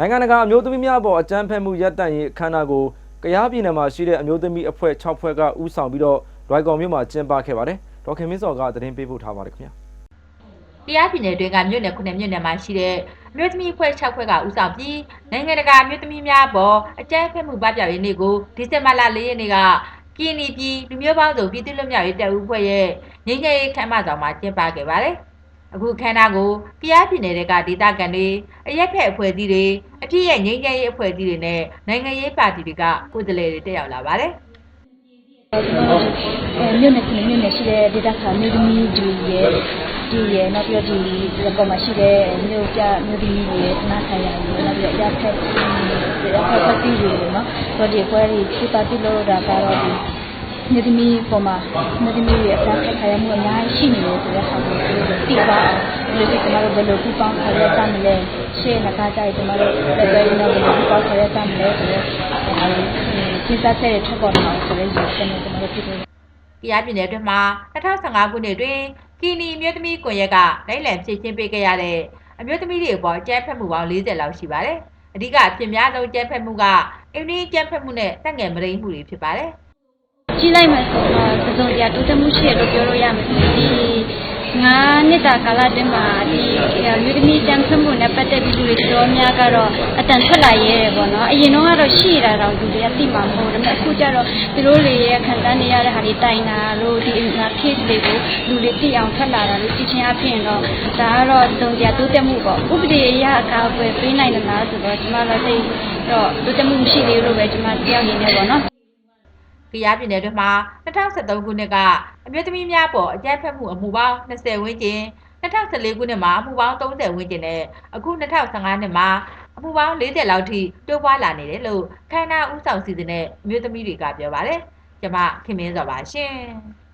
နိုင်ငံတကာအမျိုးသမီးများပေါ်အကြမ်းဖက်မှုရပ်တန့်ရေးအခမ်းအနားကိုကယားပြည်နယ်မှာရှိတဲ့အမျိုးသမီးအဖွဲ့6ဖွဲ့ကဦးဆောင်ပြီးတော့လွိုင်ကော်မြို့မှာကျင်းပခဲ့ပါတယ်။ဒေါက်ခင်မင်းစောကသတင်းပေးပို့ထားပါတယ်ခင်ဗျာ။တရားပြည်နယ်တွင်းကမြို့နယ်ခုနှစ်မြို့နယ်မှာရှိတဲ့အမျိုးသမီးအဖွဲ့6ဖွဲ့ကဦးဆောင်ပြီးနိုင်ငံတကာအမျိုးသမီးများပေါ်အကြမ်းဖက်မှုပပျောက်ရေးနေ့ကိုဒီဇင်ဘာလ4ရက်နေ့ကကင်းနီပြည်လူမျိုးပေါင်းစုံပြည်သူ့လွတ်မြောက်ရေးတပ်ဦးဖွဲ့ရဲ့ငြိမ်းချမ်းရေးခမ်းမဆောင်မှာကျင်းပခဲ့ပါတယ်။ အခုခမ်းနားကိုတရားပြည်နယ်တွေကဒေသခံတွေအရက်ဖက်အဖွဲ့အစည်းတွေအပြည့်ရဲ့ငြိမ်းချမ်းရေးအဖွဲ့အစည်းတွေနဲ့နိုင်ငံရေးပါတီတွေကကိုယ်စားလှယ်တွေတက်ရောက်လာပါတယ်။အဲမြို့နယ်ခုနှစ်မြို့နယ်ရှိတဲ့ဒေသခံမြို့သမီးတွေရဲ့ဒီရဲ့နောက်ပြီးတော့ဒီဒီပေါ်မှာရှိတဲ့မြို့ပြမြို့သမီးတွေရဲ့နားဆိုင်ရာတွေနောက်ပြီးတော့အဖက်အဖက်တီးတွေနော်ဟိုဒီခွဲဒီစပါတီလို့တာကတော့ဒီ မြို့သမီးပေါ်မှာမြို့သမီးတွေအဖက်ခါရမှုအများကြီးရှိနေတယ်ဆိုတဲ့ဟာကိုသိပါအောင်ဒီလိုကျွန်တော်တို့ဘယ်လိုပူပေါင်းခါရတတ်မလဲရှေ့နှစ်ခါကျရင်ကျွန်တော်တို့လက်ပဲနဲ့ဘယ်လိုပူပေါင်းခါရတတ်မလဲဆိုတဲ့ဟာကိုစဉ်းစားချက်ထွက်ပေါ်လာဆိုတဲ့ရည်စမ်းကျွန်တော်တို့ဖြစ်တယ်။တရားပြည်နယ်အတွင်းမှာ2015ခုနှစ်တွင်ကီနီအမျိုးသမီးကွန်ရက်ကလိုက်လံဖြည့်ချင်းပေးခဲ့ရတဲ့အမျိုးသမီးတွေအပေါ်အကြမ်းဖက်မှုပေါင်း40လောက်ရှိပါတယ်။အဓိကအဖြစ်များဆုံးအကြမ်းဖက်မှုကအင်းဒီအကြမ်းဖက်မှုနဲ့တက်ငယ်မရိမှုတွေဖြစ်ပါတယ်။ ကြည့်လိုက်မှဆိုတော့သစုံတရားတိုးတက်မှုရှိရလို့ပြောလို့ရမယ်ဒီငါးနှစ်တာကာလအတွင်းမှာဒီမြို့သမီးတန်းဖတ်မှုနဲ့ပတ်သက်ပြီးလူတွေတော်များကတော့အတန်ထွက်လာရဲတယ်ပေါ့နော်အရင်တော့ကတော့ရှိတာတော့လူတွေကသိမှာမဟုတ်ဘူးဒါပေမဲ့အခုကျတော့သူတို့တွေရဲ့ခံစားနေရတဲ့ဟာတွေတိုင်တာလို့ဒီငါ case တွေကိုလူတွေသိအောင်ထွက်လာတာလို့ကြည့်ချင်းအဖြစ်တော့ဒါကတော့သစုံတရားတိုးတက်မှုပေါ့ဥပဒေအရအကာအကွယ်ပေးနိုင်တယ်လားဆိုတော့ကျွန်မလည်းသိတော့တိုးတက်မှုမရှိသေးလို့ပဲကျွန်မတယောက်အနေနဲ့ပေါ့နော် ကရားပြည်နယ်တွင်းမှာ2013ခုနှစ်ကအမျိုးသမီးများပေါ်အကြမ်းဖက်မှုအမှုပေါင်း20ဝန်းကျင်2014ခုနှစ်မှာအမှုပေါင်း30ဝန်းကျင်နဲ့အခု2015နှစ်မှာအမှုပေါင်း40လောက်ထိတိုးပွားလာနေတယ်လို့ခန္ဓာဥဆောင်စီစဉ်တဲ့အမျိုးသမီးတွေကပြောပါတယ်။ကျွန်မခင်မင်းစောပါရှင်။